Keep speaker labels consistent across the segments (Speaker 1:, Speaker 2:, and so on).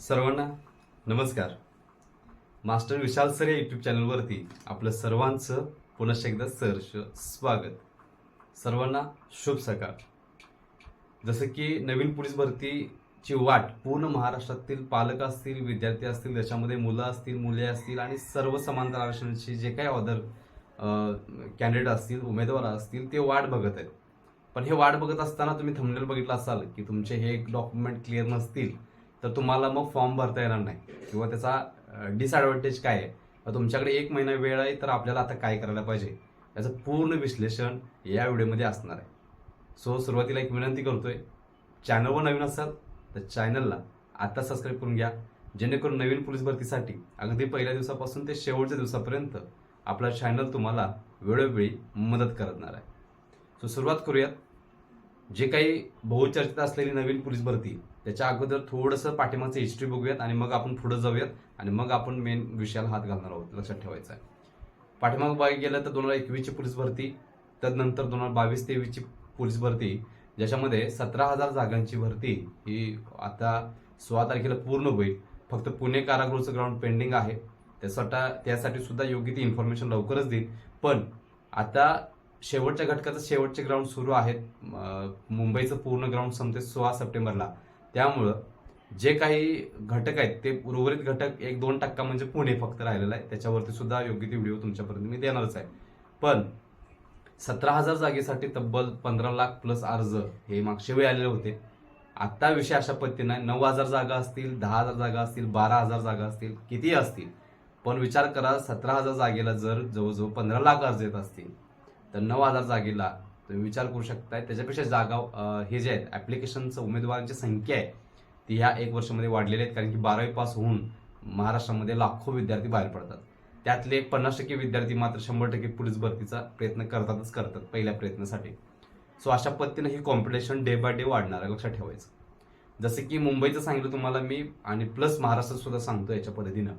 Speaker 1: सर्वांना नमस्कार. Master Vishal sir या यूट्यूब चॅनलवरती आपलं सर्वांचं पुनश्च एकदा सहर्ष स्वागत. सर्वांना शुभ सकाळ. जसं की नवीन पोलीस भरतीची वाट पूर्ण महाराष्ट्रातील पालक असतील विद्यार्थी असतील त्याच्यामध्ये मुलं असतील मुले असतील आणि सर्व समांतर आरक्षणाचे जे काही अदर कॅन्डिडेट असतील उमेदवार असतील ते वाट बघत आहेत. पण हे वाट बघत असताना तुम्ही थंबनेल बघितलं असाल की तुमचे हे डॉक्युमेंट क्लिअर नसतील. तर तुम्हाला मग फॉर्म भरता येणार नाही. किंवा त्याचा डिसएडव्हान्टेज काय आहे? तुमच्याकडे एक महिना वेळ आहे तर आपल्याला आता काय करायला पाहिजे? याचं पूर्ण विश्लेषण या व्हिडिओमध्ये असणार आहे. सो सुरुवातीला एक विनंती करतोय चॅनलवर नवीन असाल तर चॅनलला आता सबस्क्राईब करून घ्या. जेणेकरून नवीन पोलीस भरतीसाठी अगदी पहिल्या दिवसापासून ते शेवटच्या दिवसापर्यंत आपला चॅनल तुम्हाला वेळोवेळी मदत करणार आहे. सो सुरुवात करूयात. जे काही बहुचर्चित असलेली नवीन पोलीस भरती त्याच्या अगोदर थोडंसं पाठीमागचं हिस्ट्री बघूयात आणि मग आपण पुढे जाऊयात आणि मग आपण मेन विषयाला हात घालणार आहोत लक्षात ठेवायचं आहे. पाठीमाग बघायला गेलं तर दोन हजार एकवीसची पोलीस भरती त्यानंतर दोन हजार बावीस तेवीसची पोलीस भरती ज्याच्यामध्ये सतरा हजार जागांची भरती ही आता सोळा तारखेला पूर्ण होईल. फक्त पुणे कारागृहचं ग्राउंड पेंडिंग आहे. त्यासाठी त्यासाठी सुद्धा योग्य ती इन्फॉर्मेशन लवकरच देईल पण आता शेवटच्या घटकाचं शेवटचे ग्राउंड सुरू आहेत. मुंबईचं पूर्ण ग्राउंड संपते सोळा सप्टेंबरला. त्यामुळं जे काही घटक आहेत ते उर्वरित घटक एक दोन टक्का म्हणजे पुणे फक्त राहिलेला आहे. त्याच्यावरती सुद्धा योग्य ती व्हिडिओ तुमच्यापर्यंत मी देणारच आहे. पण सतरा हजार जागेसाठी तब्बल पंधरा लाख प्लस अर्ज हे मागच्या वेळी आलेले होते. आत्ता विषय अशा पद्धतीने आहे, नऊ हजार जागा असतील दहा हजार जागा असतील बारा हजार जागा असतील किती असतील पण विचार करा सतरा हजार जागेला जर जवळजवळ पंधरा लाख अर्ज येत असतील तर नऊ हजार जागेला तुम्ही विचार करू शकताय. त्याच्यापेक्षा जागा हे जे आहेत ऍप्लिकेशनचं उमेदवारांची संख्या आहे ती ह्या एक वर्षामध्ये वाढलेली आहेत. कारण की बारावी पास होऊन महाराष्ट्रामध्ये लाखो विद्यार्थी बाहेर पडतात. त्यातले पन्नास टक्के विद्यार्थी मात्र शंभर टक्के पोलीस भरतीचा प्रयत्न करतातच करतात पहिल्या प्रयत्नासाठी. सो अशा पद्धतीनं हे कॉम्पिटिशन डे बाय डे वाढणार आहे लक्षात ठेवायचं. जसं की मुंबईचं सांगितलं तुम्हाला मी आणि प्लस महाराष्ट्रात सुद्धा सांगतो याच्या पद्धतीनं.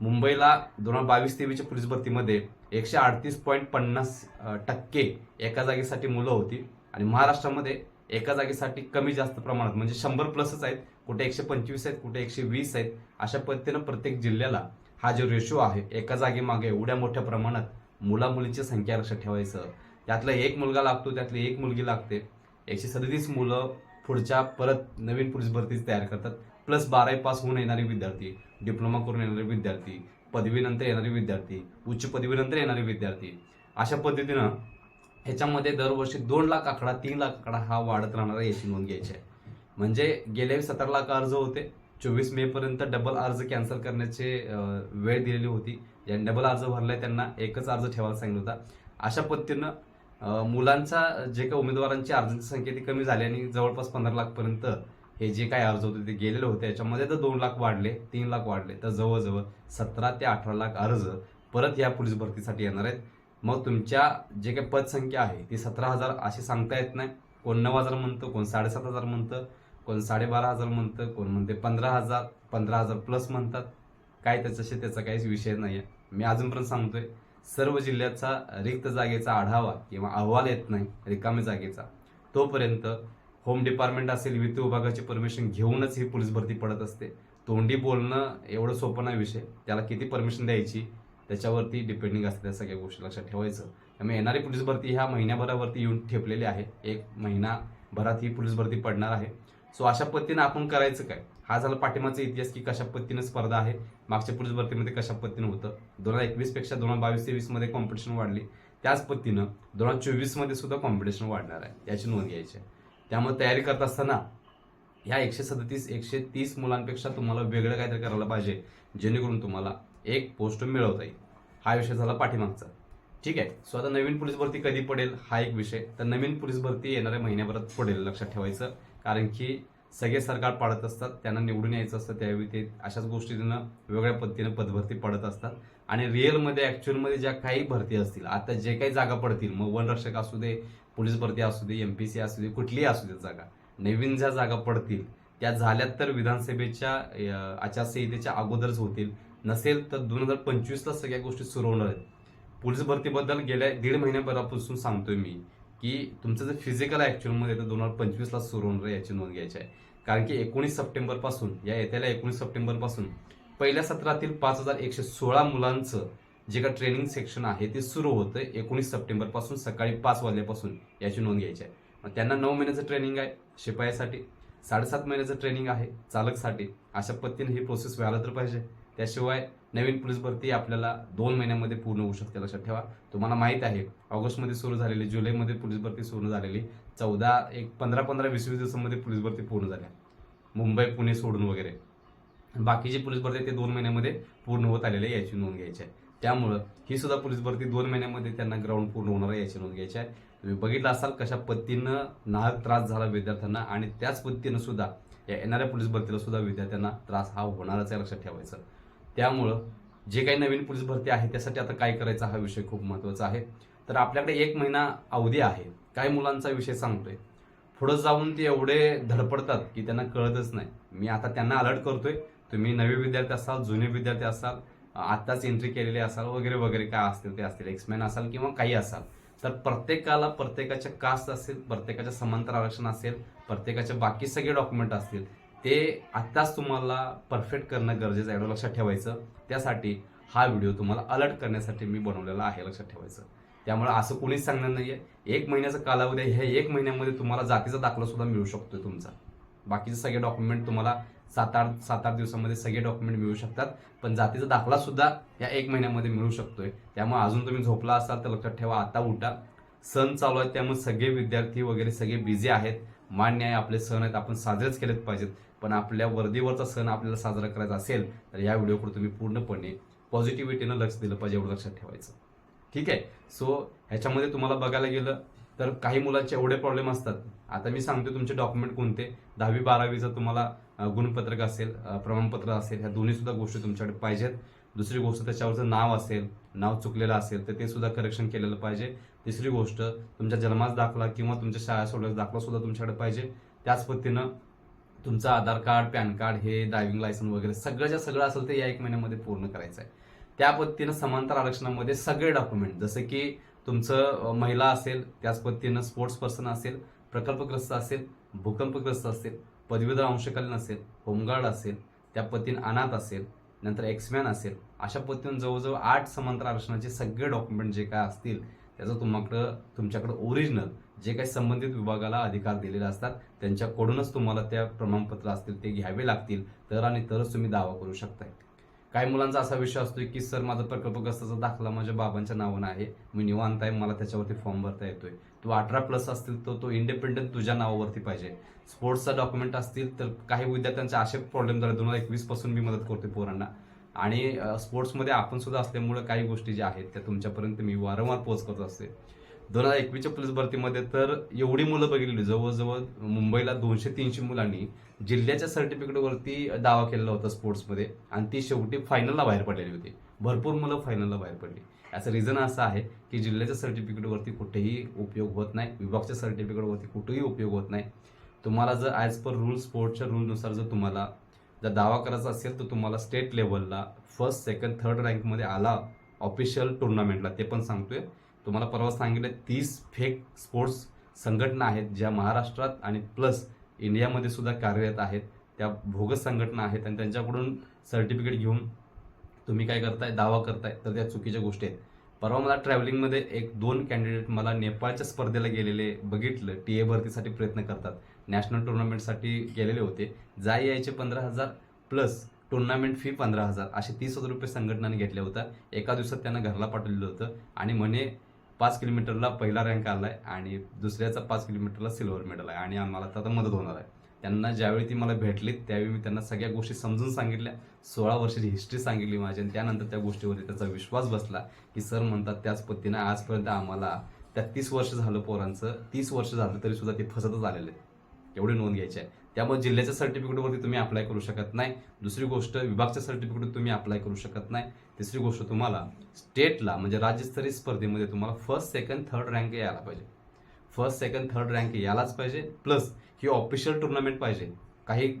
Speaker 1: मुंबईला दोन हजार बावीस तेवीसच्या पोलीस भरतीमध्ये एकशे अडतीस पॉईंट पन्नास टक्के एका जागेसाठी मुलं होती आणि महाराष्ट्रामध्ये एका जागेसाठी कमी जास्त प्रमाणात म्हणजे शंभर प्लसच आहेत. कुठे एकशे पंचवीस आहेत कुठे एकशे वीस आहेत. अशा पद्धतीनं प्रत्येक जिल्ह्याला हा जो रेशो आहे एका जागेमागे एवढ्या मोठ्या प्रमाणात मुला मुलीची संख्या लक्षात ठेवायचं. त्यातला एक मुलगा लागतो त्यातली एक मुलगी लागते. एकशे सदतीस मुलं पुढच्या परत नवीन पोलीस भरती तयार करतात. प्लस बारावी पास होऊन येणारे विद्यार्थी डिप्लोमा करून येणारे विद्यार्थी पदवीनंतर येणारे विद्यार्थी उच्च पदवीनंतर येणारे विद्यार्थी. अशा पद्धतीनं ह्याच्यामध्ये दरवर्षी दोन लाख आकडा तीन लाख आकडा हा वाढत राहणार आहे याची नोंद घ्यायची आहे. म्हणजे गेल्या सतरा लाख अर्ज होते. चोवीस मे पर्यंत डबल अर्ज कॅन्सल करण्याचे वेळ दिलेली होती. या डबल अर्ज भरलाय त्यांना एकच अर्ज ठेवायला सांगितलं होता. अशा पद्धतीनं मुलांचा जे काही उमेदवारांची अर्जांची संख्या ती कमी झाली आणि जवळपास पंधरा लाखपर्यंत हे जे काही अर्ज होते ते गेलेले होते याच्यामध्ये तर दोन लाख वाढले तीन लाख वाढले. तर जवळजवळ सतरा ते अठरा लाख अर्ज परत या पोलीस भरतीसाठी येणार आहेत. मग तुमच्या जे काही पदसंख्या आहे ती सतरा हजार अशी सांगता येत नाही. कोण नऊ हजार म्हणतं कोण साडेसात हजार म्हणतं कोण साडेबारा हजार म्हणतं कोण म्हणते पंधरा हजार पंधरा हजार प्लस म्हणतात. काय त्याच्याशी त्याचा काहीच विषय नाही आहे मी अजूनपर्यंत सांगतोय सर्व जिल्ह्याचा रिक्त जागेचा आढावा किंवा अहवाल येत नाही रिकाम्या जागेचा. तोपर्यंत होम डिपार्टमेंट असेल वित्त विभागाची परमिशन घेऊनच ही पोलीस भरती पडत असते. तोंडी बोलणं एवढं सोपं नाही विषय. त्याला किती परमिशन द्यायची त्याच्यावरती डिपेंडिंग असते त्या सगळ्या गोष्टी लक्षात ठेवायचं. त्यामुळे येणारी पोलीस भरती ह्या महिन्याभरावरती येऊन ठेपलेली आहे. एक महिनाभरात ही पोलीस भरती पडणार आहे. सो अशा पद्धतीनं आपण करायचं काय? हा झाला पाठिंबाचा इतिहास की कशा पद्धतीनं स्पर्धा आहे. मागच्या पोलीस भरतीमध्ये कशा पद्धतीनं होतं? दोन हजार एकवीसपेक्षा दोन हजार बावीस तेवीसमध्ये कॉम्पिटिशन वाढली. त्याच पद्धतीनं दोन हजार चोवीसमध्ये सुद्धा कॉम्पिटिशन वाढणार आहे. याची नोंद घ्यायची आहे. त्यामुळे तयारी करत असताना ह्या एकशे सदतीस एकशे तीस मुलांपेक्षा तुम्हाला वेगळं काहीतरी करायला पाहिजे जेणेकरून तुम्हाला एक पोस्ट मिळवता येईल. हा विषय झाला पाठीमागचा. ठीक आहे? सो आता नवीन पोलीस भरती कधी पडेल? हा एक विषय. तर नवीन पोलीस भरती येणाऱ्या महिन्याभरात पडेल लक्षात ठेवायचं. कारण की सगळे सरकार पाडत असतात त्यांना निवडून यायचं असतं त्यावेळी ते अशाच गोष्टीनं वेगळ्या पद्धतीनं पदभरती पडत असतात. आणि रिअलमध्ये ॲक्च्युअलमध्ये ज्या काही भरती असतील आता जे काही जागा पडतील मग वनरक्षक असू दे पोलीस भरती असू दे एम पी सी असू दे कुठलीही असू दे जागा नवीन ज्या जागा पडतील त्या झाल्यात तर विधानसभेच्या आचारसंहितेच्या अगोदरच होतील. नसेल तर दोन हजार पंचवीसला सगळ्या गोष्टी सुरू होणार आहेत. पोलीस भरतीबद्दल गेल्या दीड महिन्याभरापासून सांगतोय मी की तुमचं जे फिजिकल ॲक्च्युअलमध्ये तर दोन हजार पंचवीसला सुरू होणार आहे याची नोंद घ्यायची आहे. कारण की एकोणीस सप्टेंबरपासून या येत्याला एकोणीस सप्टेंबरपासून पहिल्या सत्रातील पाच हजार एकशे सोळा मुलांचं जे का ट्रेनिंग सेक्शन आहे ते सुरू होतं एकोणीस सप्टेंबरपासून सकाळी पाच वाजल्यापासून याची नोंद घ्यायची आहे. मग त्यांना नऊ महिन्याचं ट्रेनिंग आहे शिपायासाठी साडेसात महिन्याचं ट्रेनिंग आहे चालकसाठी. अशा पद्धतीने ही प्रोसेस व्हायला तर पाहिजे. त्याशिवाय नवीन पोलीस भरती आपल्याला दोन महिन्यामध्ये पूर्ण होऊ शकते लक्षात ठेवा. तुम्हाला माहीत आहे ऑगस्टमध्ये सुरू झालेली जुलैमध्ये पोलीस भरती सुरू झालेली चौदा एक पंधरा पंधरा वीस वीस दिवसामध्ये पोलीस भरती पूर्ण झाल्या. मुंबई पुणे सोडून वगैरे. बाकीची पोलीस भरती आहे ते दोन महिन्यामध्ये पूर्ण होत आलेली आहे याची नोंद घ्यायची आहे. त्यामुळं ही सुद्धा पोलीस भरती दोन महिन्यामध्ये त्यांना ग्राउंड पूर्ण होणार आहे याची नोंद घ्यायची आहे. तुम्ही बघितलं असाल कशा पद्धतीनं नाहक त्रास झाला विद्यार्थ्यांना आणि त्याच पद्धतीनं सुद्धा या येणाऱ्या पोलीस भरतीला सुद्धा विद्यार्थ्यांना त्रास हा होणारच आहे लक्षात ठेवायचं. त्यामुळं जे काही नवीन पोलीस भरती आहे त्यासाठी आता काय करायचा हा विषय खूप महत्त्वाचा आहे. तर आपल्याकडे एक महिना अवधी आहे. काही मुलांचा विषय सांगतोय. पुढं जाऊन ते एवढे धडपडतात की त्यांना कळतच नाही. मी आता त्यांना अलर्ट करतोय. तुम्ही नवे विद्यार्थी असाल जुने विद्यार्थी असाल आत्ताच एंट्री केलेले असाल वगैरे वगैरे काय असतील ते असतील एक्समॅन असाल किंवा काही असाल तर प्रत्येकाला प्रत्येकाच्या कास्ट असेल प्रत्येकाच्या समांतर आरक्षण असेल प्रत्येकाचे बाकी सगळे डॉक्युमेंट असतील ते आत्ताच तुम्हाला परफेक्ट करणं गरजेचं आहे. लक्षात ठेवायचं. त्यासाठी हा व्हिडिओ तुम्हाला अलर्ट करण्यासाठी मी बनवलेला आहे लक्षात ठेवायचं. त्यामुळे असं कोणीच सांगणार आहे एक महिन्याचा कालावधी ह्या एक महिन्यामध्ये तुम्हाला जातीचा दाखला सुद्धा मिळू शकतो तुमचा. बाकीचे सगळे डॉक्युमेंट तुम्हाला सात आठ सात आठ दिवसामध्ये सगळे डॉक्युमेंट मिळू शकतात. पण जातीचा दाखला सुद्धा या एक महिन्यामध्ये मिळू शकतोय. त्यामुळे अजून तुम्ही झोपला असाल तर लक्षात ठेवा आता उठा. सण चालू आहे त्यामुळे सगळे विद्यार्थी वगैरे सगळे बिझी आहेत. मान्य आहे आपले सण आहेत आपण साजरेच केलेच पाहिजेत. पण आपल्या वर्दीवरचा सण आपल्याला साजरा करायचा असेल तर या व्हिडिओकडे तुम्ही पूर्णपणे पॉझिटिव्हिटीनं लक्ष दिलं पाहिजे एवढं लक्षात ठेवायचं. ठीक आहे? सो ह्याच्यामध्ये तुम्हाला बघायला गेलं तर काही मुलांचे एवढे प्रॉब्लेम असतात. आता मी सांगतो तुमचे डॉक्युमेंट कोणते? दहावी बारावीचं तुम्हाला गुणपत्रक असेल प्रमाणपत्र असेल ह्या दोन्ही सुद्धा गोष्टी तुमच्याकडे पाहिजेत. दुसरी गोष्ट त्याच्यावरचं नाव असेल नाव चुकलेलं असेल तर ते सुद्धा करेक्शन केलेलं पाहिजे. तिसरी गोष्ट तुमच्या जन्माचा दाखला किंवा तुमच्या शाळा सोडल्याचा दाखला सुद्धा तुमच्याकडे पाहिजे. त्याच पद्धतीनं तुमचं आधार कार्ड पॅन कार्ड हे ड्रायव्हिंग लायसन वगैरे सगळं ज्या सगळं असेल ते या एक महिन्यामध्ये पूर्ण करायचं आहे त्या पद्धतीनं समांतर आरक्षणामध्ये सगळे डॉक्युमेंट जसं की तुमचं महिला असेल त्याच पद्धतीनं स्पोर्ट्स पर्सन असेल प्रकल्पग्रस्त असेल भूकंपग्रस्त असेल पदवीधर अंशकालीन असेल होमगार्ड असेल त्या पद्धतीनं अनाथ असेल नंतर एक्समॅन असेल अशा पद्धतीनं जवळजवळ आठ समांतर आरक्षणाचे सगळे डॉक्युमेंट जे काय असतील त्याचं तुम्हाकडं तुमच्याकडं ओरिजिनल जे काही संबंधित विभागाला अधिकार दिलेले असतात त्यांच्याकडूनच तुम्हाला त्या प्रमाणपत्र असतील ते घ्यावे लागतील तर आणि तरच तुम्ही दावा करू शकताय. काही मुलांचा असा विषय असतो की सर माझा प्रकल्पग्रस्ताचा दाखला माझ्या बाबांच्या नावानं आहे. मी निवांत आहे. मला त्याच्यावरती फॉर्म भरता येतोय. तो अठरा प्लस असतील तर तो इंडिपेंडंट तुझ्या नावावरती पाहिजे. स्पोर्ट्सचा डॉक्युमेंट असतील तर काही विद्यार्थ्यांचे असे प्रॉब्लेम झाले. दोन हजार एकवीसपासून मी मदत करते पोरांना. आणि स्पोर्ट्समध्ये आपण सुद्धा असल्यामुळे काही गोष्टी ज्या आहेत त्या तुमच्यापर्यंत मी वारंवार पोहोच करत असते. दोन हजार एकवीसच्या पोलीस भरतीमध्ये तर एवढी मुलं बघितली जवळजवळ मुंबईला दोनशे तीनशे मुलांनी जिल्ह्याच्या सर्टिफिकेटवरती दावा केलेला होता स्पोर्ट्समध्ये आणि ती शेवटी फायनलला बाहेर पडलेली होती. भरपूर मुलं फायनलला बाहेर पडली. याचं रिझन असं आहे की जिल्ह्याच्या सर्टिफिकेटवरती कुठेही उपयोग होत नाही विभागच्या सर्टिफिकेटवरती कुठेही उपयोग होत नाही. तुम्हाला जर ॲज पर रूल स्पोर्ट्सच्या रूलनुसार जर तुम्हाला जर दावा करायचा असेल तर तुम्हाला स्टेट लेवलला फर्स्ट सेकंड थर्ड रँकमध्ये आला ऑफिशियल टुर्नामेंटला ते पण सांगतोय. तुम्हाला परवा सांगितलं तीस फेक स्पोर्ट्स संघटना आहेत ज्या महाराष्ट्रात आणि प्लस इंडियामध्ये सुद्धा कार्यरत आहेत. त्या भोगस संघटना आहेत आणि त्यांच्याकडून सर्टिफिकेट घेऊन तुम्ही काय करताय दावा करताय तर त्या चुकीच्या गोष्टी आहेत. परवा मला ट्रॅव्हलिंगमध्ये एक दोन कॅन्डिडेट मला नेपाळच्या स्पर्धेला गेलेले बघितलं टी ए भरतीसाठी प्रयत्न करतात. नॅशनल टुर्नामेंटसाठी गेलेले होते. जाय यायचे पंधरा हजार प्लस टुर्नामेंट फी पंधरा हजार. असे तीस हजार रुपये संघटनाने घेतल्या होत्या. एका दिवसात त्यांना घरला पाठवलेलं होतं. आणि म्हणे पाच किलोमीटरला पहिला रँक आला आहे आणि दुसऱ्याचा पाच किलोमीटरला सिल्वर मेडल आहे. आणि आम्हाला आता मदत होणार आहे. त्यांना ज्यावेळी ती मला भेटली त्यावेळी मी त्यांना सगळ्या गोष्टी समजून सांगितल्या. सोळा वर्षाची हिस्ट्री सांगितली माझी आणि त्यानंतर त्या गोष्टीवरती त्याचा विश्वास बसला की सर म्हणतात त्याच पद्धतीनं आजपर्यंत आम्हाला त्या तीस वर्ष झालं पोरांचं तीस वर्ष झालं तरी सुद्धा ते फसतच आलेले आहेत. एवढी नोंद घ्यायची आहे. त्यामुळे जिल्ह्याच्या सर्टिफिकेटवरती तुम्ही अप्लाय करू शकत नाही. दुसरी गोष्ट विभागच्या सर्टिफिकेट तुम्ही अप्लाय करू शकत नाही. तिसरी गोष्ट तुम्हाला स्टेटला म्हणजे राज्यस्तरीय स्पर्धेमध्ये तुम्हाला फर्स्ट सेकंड थर्ड रँक यायला पाहिजे. फर्स्ट सेकंड थर्ड रँक यायलाच पाहिजे. प्लस ही ऑफिशियल टुर्नामेंट पाहिजे. काही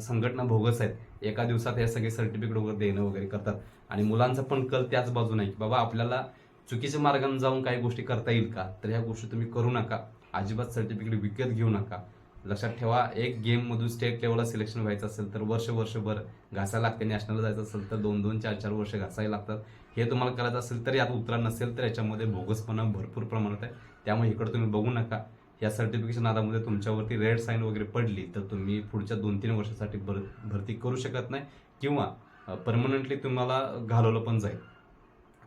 Speaker 1: संघटना भोगस आहेत. एका दिवसात हे सगळे सर्टिफिकेट वगैरे देणं वगैरे करतात. आणि मुलांचा पण कल त्याच बाजूने आहे की बाबा आपल्याला चुकीच्या मार्गाने जाऊन काही गोष्टी करता येईल का? तर ह्या गोष्टी तुम्ही करू नका. अजिबात सर्टिफिकेट विकत घेऊ नका. लक्षात ठेवा एक गेममधून स्टेट लेवलला सिलेक्शन व्हायचं असेल तर वर्ष वर्षभर घासायला लागते. नॅशनलला जायचं असेल तर दोन दोन चार चार वर्ष घासायला लागतात. हे तुम्हाला करायचं असेल तर यात उतरा नसेल तर याच्यामध्ये भोगसपणा भरपूर प्रमाणात आहे. त्यामुळे इकडे तुम्ही बघू नका. या सर्टिफिकेशन आधामध्ये तुमच्यावरती रेड साईन वगैरे पडली तर तुम्ही पुढच्या दोन तीन वर्षासाठी भर भरती करू शकत नाही. किंवा परमनंटली तुम्हाला घालवलं पण जाईल.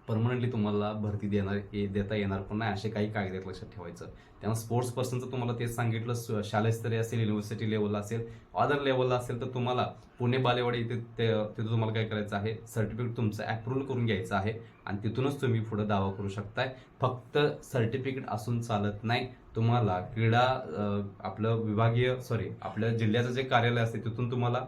Speaker 1: परमनंटली तुम्हाला भरती देणार ये- देता येणार पण नाही असे काही कायदे लक्षात ठेवायचं. त्यामुळे स्पोर्ट्स पर्सनचं तुम्हाला तेच सांगितलं स- शालेस्तरीय असेल युनिव्हर्सिटी लेवलला असेल अदर लेवलला असेल तर तुम्हाला पुणे बालेवाडी इथे तिथं तुम्हाला काय करायचं आहे सर्टिफिकेट तुमचं अप्रूव्हल करून घ्यायचं आहे आणि तिथूनच तुम्ही पुढे दावा करू शकताय. फक्त सर्टिफिकेट असून चालत नाही. तुम्हाला क्रीडा आपलं विभागीय सॉरी आपल्या जिल्ह्याचं जे कार्यालय असते तिथून तुम्हाला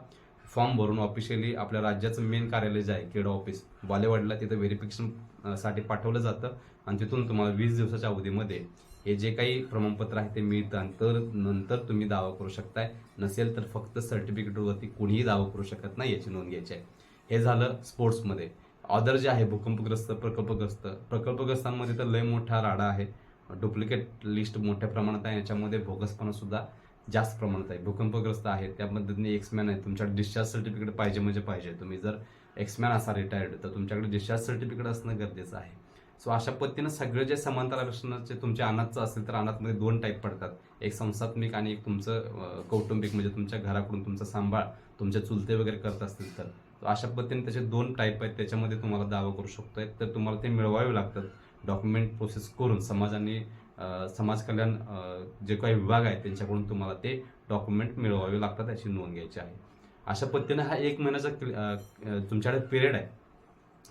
Speaker 1: फॉर्म भरून ऑफिशियली आपल्या राज्याचं मेन कार्यालय जे आहे क्रीडा ऑफिस बालेवाडीला तिथं व्हेरिफिकेशनसाठी पाठवलं जातं. आणि तिथून तुम्हाला वीस दिवसाच्या अवधीमध्ये हे जे काही प्रमाणपत्र आहे ते मिळतं. तर नंतर तुम्ही दावा करू शकताय. नसेल तर फक्त सर्टिफिकेटवरती कोणीही दावा करू शकत नाही याची नोंद घ्यायची आहे. हे झालं स्पोर्ट्समध्ये ऑदर जे आहे भूकंपग्रस्त प्रकल्पग्रस्त प्रकल्पग्रस्तांमध्ये तर लय मोठा राडा आहे. डुप्लिकेट लिस्ट मोठ्या प्रमाणात आहे. याच्यामध्ये भोगसपणा सुद्धा जास्त प्रमाणात आहे. भूकंपग्रस्त आहेत. त्या पद्धतीने एक्समॅन आहे. तुमच्याकडे डिस्चार्ज सर्टिफिकेट पाहिजे म्हणजे पाहिजे. तुम्ही जर एक्समॅन असा रिटायर्ड तर तुमच्याकडे डिस्चार्ज सर्टिफिकेट असणं गरजेचं आहे. सो अशा पद्धतीनं सगळे जे समांतर आरक्षणाचे तुमच्या अनाथचं असेल तर अनाथमध्ये दोन टाईप पडतात. एक संस्थात्मिक आणि एक तुमचं कौटुंबिक म्हणजे तुमच्या घराकडून तुमचा सांभाळ तुमचे चुलते वगैरे करत असतील तर. अशा पद्धतीने त्याचे दोन टाईप आहेत. त्याच्यामध्ये तुम्हाला दावा करू शकतोय. तर तुम्हाला ते मिळवावे लागतात. डॉक्युमेंट प्रोसेस करून समाजाने समाज कल्याण जे काही विभाग आहे त्यांच्याकडून तुम्हाला ते डॉक्युमेंट मिळवावे लागतात याची नोंद घ्यायची आहे. अशा पद्धतीनं हा एक महिन्याचा तुमच्याकडे पिरियड आहे.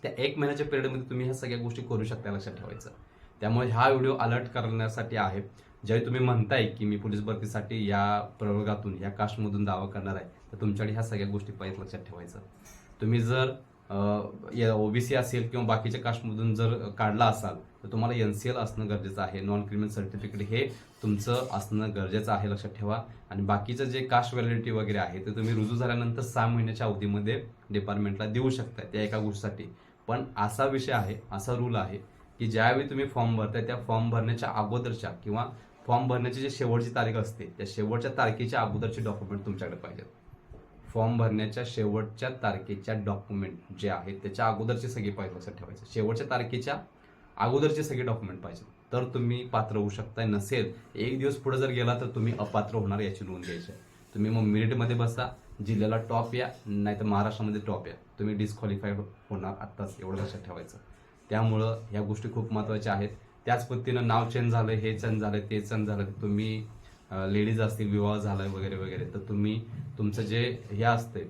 Speaker 1: त्या एक महिन्याच्या पिरियडमध्ये तुम्ही ह्या सगळ्या गोष्टी करू शकता लक्षात ठेवायचं. त्यामुळे हा व्हिडिओ अलर्ट करण्यासाठी आहे. ज्यावेळी तुम्ही म्हणताय की मी पोलीस भरतीसाठी या प्रवर्गातून या कास्टमधून दावा करणार आहे तर तुमच्याकडे ह्या सगळ्या गोष्टी पाहिजे लक्षात ठेवायचं. तुम्ही जर ओबीसी असेल किंवा बाकीच्या कास्टमधून जर काढला असाल तर तुम्हाला एन सी एल असणं गरजेचं आहे. नॉन क्रिमिनल सर्टिफिकेट हे तुमचं असणं गरजेचं आहे. लक्षात ठेवा. आणि बाकीचं जे कास्ट व्हॅलिडिटी वगैरे आहे ते तुम्ही रुजू झाल्यानंतर सहा महिन्याच्या अवधीमध्ये डिपार्टमेंटला देऊ शकता त्या एका गोष्टीसाठी. पण असा विषय आहे असा रूल आहे की ज्यावेळी तुम्ही फॉर्म भरताय त्या फॉर्म भरण्याच्या अगोदरच्या किंवा फॉर्म भरण्याची जी शेवटची तारीख असते त्या शेवटच्या तारखेच्या अगोदरचे डॉक्युमेंट तुमच्याकडे पाहिजेत. फॉर्म भरण्याच्या शेवटच्या तारखेच्या डॉक्युमेंट जे आहेत त्याच्या अगोदरचे सगळे पाहिजे लक्षात ठेवायचं. शेवटच्या तारखेच्या अगोदरचे सगळे डॉक्युमेंट पाहिजे. तर तुम्ही पात्र होऊ शकता नसेल एक दिवस पुढे जर गेला तर तुम्ही अपात्र होणार याची नोंद घ्यायची. आहे तुम्ही मग मेरिटमध्ये बसा जिल्ह्याला टॉप या नाही तर महाराष्ट्रामध्ये टॉप या. तुम्ही डिस्क्वालिफाईड होणार आत्ताच एवढं लक्षात ठेवायचं. त्यामुळं ह्या गोष्टी खूप महत्त्वाच्या आहेत. त्याच पद्धतीनं नाव चेंज झालं हे चेंज झालं ते चेंज झालं तुम्ही लेडीज असतील विवाह झालाय वगैरे वगैरे तर तुम्ही तुमचं जे हे असते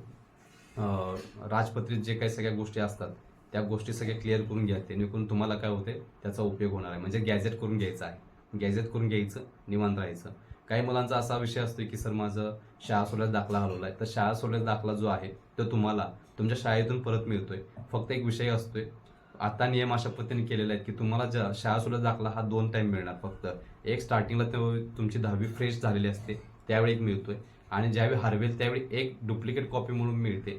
Speaker 1: राजपत्रित जे काही सगळ्या गोष्टी असतात त्या गोष्टी सगळ्या क्लिअर करून घ्या. जेणेकरून तुम्हाला काय होते त्याचा उपयोग होणार आहे. म्हणजे गॅजेट करून घ्यायचं आहे. गॅजेट करून घ्यायचं निवांत राहायचं. काही मुलांचा असा विषय असतो की सर माझं शाळा सोडल्यास दाखला हरवला आहे तर शाळा सोडल्यास दाखला जो आहे तो तुम्हाला तुमच्या शाळेतून परत मिळतोय. फक्त एक विषय असतोय. आता नियम अशा पद्धतीने केलेला आहे की तुम्हाला ज्या शाळा सोडल्यास दाखला हा दोन टाईम मिळणार फक्त. एक स्टार्टिंगला तुमची दहावी फ्रेश झालेली असते त्यावेळी एक मिळतोय. आणि ज्यावेळी हरवेल त्यावेळी एक डुप्लिकेट कॉपी म्हणून मिळते.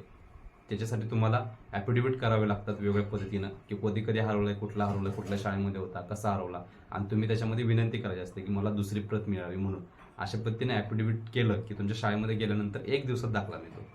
Speaker 1: त्याच्यासाठी तुम्हाला ॲफिडेविट करावे लागतात वेगवेगळ्या पद्धतीनं की कधी कधी हरवलं कुठला हरवलं कुठल्या शाळेमध्ये होता कसा हरवला आणि तुम्ही त्याच्यामध्ये विनंती करायची असते की मला दुसरी प्रत मिळावी म्हणून. अशा पद्धतीने ॲफिडेविट केलं की तुमच्या शाळेमध्ये गेल्यानंतर एक दिवसात दाखला मिळतो.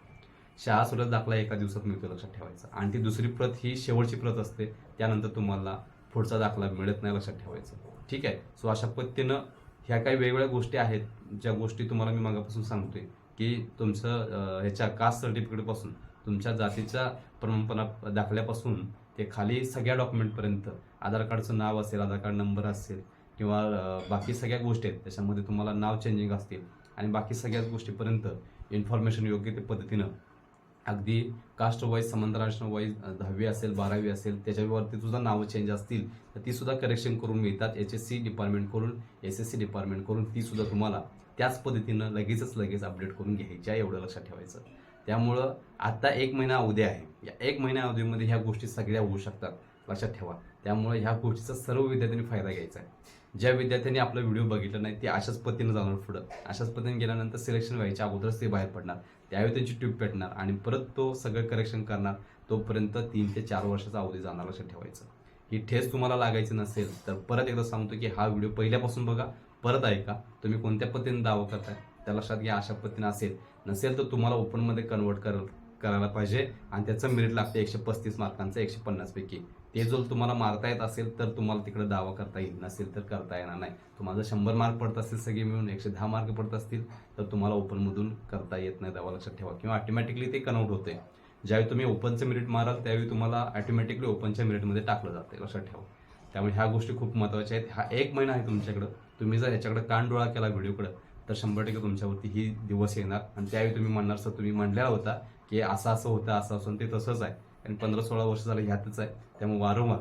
Speaker 1: शाळा सुद्धा दाखला एका दिवसात मिळतो लक्षात ठेवायचा. आणि ती दुसरी प्रत ही शेवटची प्रत असते त्यानंतर तुम्हाला पुढचा दाखला मिळत नाही लक्षात ठेवायचं. ठीक आहे? सो अशा पद्धतीनं ह्या काही वेगवेगळ्या गोष्टी आहेत ज्या गोष्टी तुम्हाला मी मागापासून सांगतोय की तुमचं ह्याच्या कास्ट सर्टिफिकेटपासून तुमच्या जातीच्या प्रमाणपणा दाखल्यापासून ते खाली सगळ्या डॉक्युमेंटपर्यंत आधार कार्डचं नाव असेल आधार कार्ड नंबर असेल किंवा बाकी सगळ्या गोष्टी आहेत त्याच्यामध्ये तुम्हाला नाव चेंजिंग असतील आणि बाकी सगळ्याच गोष्टीपर्यंत इन्फॉर्मेशन योग्य ते पद्धतीनं अगदी कास्ट वाईज समांतराष्ट्र वाईज दहावी असेल बारावी असेल त्याच्यावरती सुद्धा नावं चेंज असतील तर ती सुद्धा करेक्शन करून मिळतात. एच एस सी डिपार्टमेंटकडून एस एस सी डिपार्टमेंटकडून ती सुद्धा तुम्हाला त्याच पद्धतीनं लगेचच लगेच अपडेट करून घ्यायची आहे एवढं लक्षात ठेवायचं. त्यामुळं आता एक महिना अवधी आहे. या एक महिन्या अवधीमध्ये ह्या गोष्टी सगळ्या होऊ शकतात. लक्षात ठेवा. त्यामुळे ह्या गोष्टीचा सर्व विद्यार्थ्यांनी फायदा घ्यायचा आहे. ज्या विद्यार्थ्यांनी आपला व्हिडिओ बघितला नाही ते अशाच पद्धतीनं जाणार पुढं. अशाच पद्धतीने गेल्यानंतर सिलेक्शन व्हायच्या अगोदरच ते बाहेर पडणार. त्यावेळी त्यांची ट्यूब पेटणार आणि परत तो सगळं करेक्शन करणार. तोपर्यंत तीन ते चार वर्षाचा अवधी जाणार लक्षात ठेवायचं. ही ठेस तुम्हाला लागायची नसेल तर परत एकदा सांगतो की हा व्हिडिओ पहिल्यापासून बघा परत ऐका. तुम्ही कोणत्या पद्धतीने दावा करताय त्या लक्षात घ्या. अशा पद्धतीने असेल नसेल तर तुम्हाला ओपनमध्ये कन्वर्ट कर करायला पाहिजे. आणि त्याचं मेरिट लागते एकशे पस्तीस मार्कांचं एकशे पन्नासपैकी ते जर तुम्हाला मारता येत असेल तर तुम्हाला तिकडे दावा करता येईल नसेल तर करता येणार नाही. तुम्हाला जर शंभर मार्क पडत असतील सगळे मिळून एकशे दहा मार्क पडत असतील तर तुम्हाला ओपनमधून करता येत नाही दावा लक्षात ठेवा. किंवा ऑटोमॅटिकली ते कन्वर्ट होते. ज्यावेळी तुम्ही ओपनचं मेरिट माराल त्यावेळी तुम्हाला ऑटोमॅटिकली ओपनच्या मेरिटमध्ये टाकलं जाते लक्षात ठेवा. त्यामुळे ह्या गोष्टी खूप महत्त्वाच्या आहेत. हा एक महिना आहे तुमच्याकडं. तुम्ही जर ह्याच्याकडे कान डोळा केला व्हिडिओकडं तर शंभर टक्के तुमच्यावरती ही दिवस येणार. आणि त्यावेळी तुम्ही म्हणणार सर तुम्ही म्हणलेला होता की असं असं होतं असं असं ते तसंच आहे. आणि पंधरा सोळा वर्ष झालं ह्यातच आहे. त्यामुळे वारंवार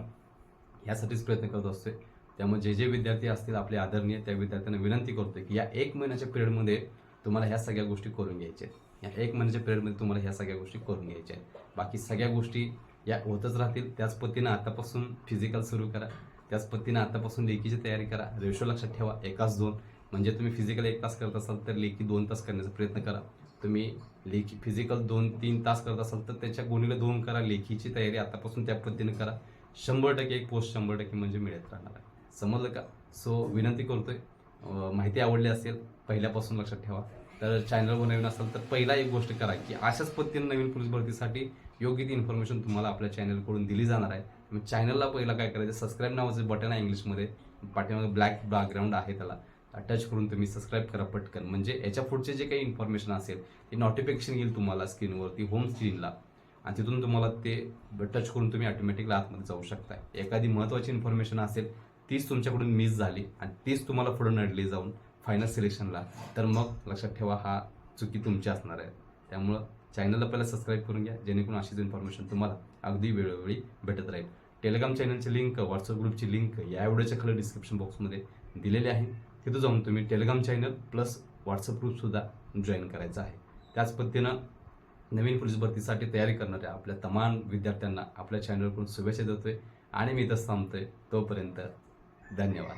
Speaker 1: ह्यासाठीच प्रयत्न करत असतोय. त्यामुळे जे जे विद्यार्थी असतील आपले आदरणीय त्या विद्यार्थ्यांना विनंती करतोय की या एक महिन्याच्या पिरियडमध्ये तुम्हाला ह्या सगळ्या गोष्टी करून घ्यायच्या आहेत. या एक महिन्याच्या पिरियडमध्ये तुम्हाला ह्या सगळ्या गोष्टी करून घ्यायच्या आहेत. बाकी सगळ्या गोष्टी या होतच राहतील. त्याच पद्धतीनं आतापासून फिजिकल सुरू करा. त्याच पद्धतीनं आतापासून लेखीची तयारी करा. रेशो लक्षात ठेवा. एकाच दोन. म्हणजे तुम्ही फिजिकल एक तास करत असाल तर लेखी दोन तास करण्याचा प्रयत्न करा. तुम्ही लेखी फिजिकल दोन तीन तास करत असाल तर त्याच्या गुणीला दोन करा लेखीची तयारी आतापासून त्या पद्धतीने करा. शंभर टक्के एक पोस्ट शंभर टक्के म्हणजे मिळत राहणार आहे. समजलं का? सो विनंती करतोय. आहे माहिती आवडली असेल पहिल्यापासून लक्षात ठेवा. तर चॅनलवर नवीन असाल तर पहिला एक गोष्ट करा की अशाच पद्धतीने नवीन पोलीस भरतीसाठी योग्य ती इन्फॉर्मेशन तुम्हाला आपल्या चॅनलकडून दिली जाणार आहे. मग चॅनलला पहिला काय करायचं? सबस्क्राईब नावाचं बटन आहे इंग्लिशमध्ये पाठीमागे ब्लॅक बॅकग्राऊंड आहे त्याला. टच करून तुम्ही सबस्क्राईब करा पटकन. म्हणजे याच्या पुढचे जे काही इन्फॉर्मेशन असेल ते नोटिफिकेशन येईल तुम्हाला स्क्रीनवरती होम स्क्रीनला आणि तिथून तुम्हाला ते टच करून तुम्ही ऑटोमॅटिकली आतमध्ये जाऊ शकता एखादी महत्त्वाची इन्फॉर्मेशन असेल तीच तुमच्याकडून मिस झाली आणि तीच तुम्हाला पुढे नडली जाऊन फायनल सिलेक्शनला तर मग लक्षात ठेवा हा चुकी तुमची असणार आहे. त्यामुळं चॅनलला पहिला सबस्क्राईब करून घ्या जेणेकरून अशीच इन्फॉर्मेशन तुम्हाला अगदी वेळोवेळी भेटत राहील. टेलिग्राम चॅनलची लिंक व्हॉट्सअप ग्रुपची लिंक या व्हिडिओच्या खाली डिस्क्रिप्शन बॉक्समध्ये दिलेली आहे. तिथं जाऊन तुम्ही टेलिग्राम चॅनल प्लस व्हॉट्सअप ग्रुपसुद्धा जॉईन करायचं आहे. त्याच पद्धतीनं नवीन पोलीस भरतीसाठी तयारी करणाऱ्या आपल्या तमाम विद्यार्थ्यांना आपल्या चॅनलकडून शुभेच्छा देतोय. आणि मी इथंच थांबतोय. तोपर्यंत धन्यवाद.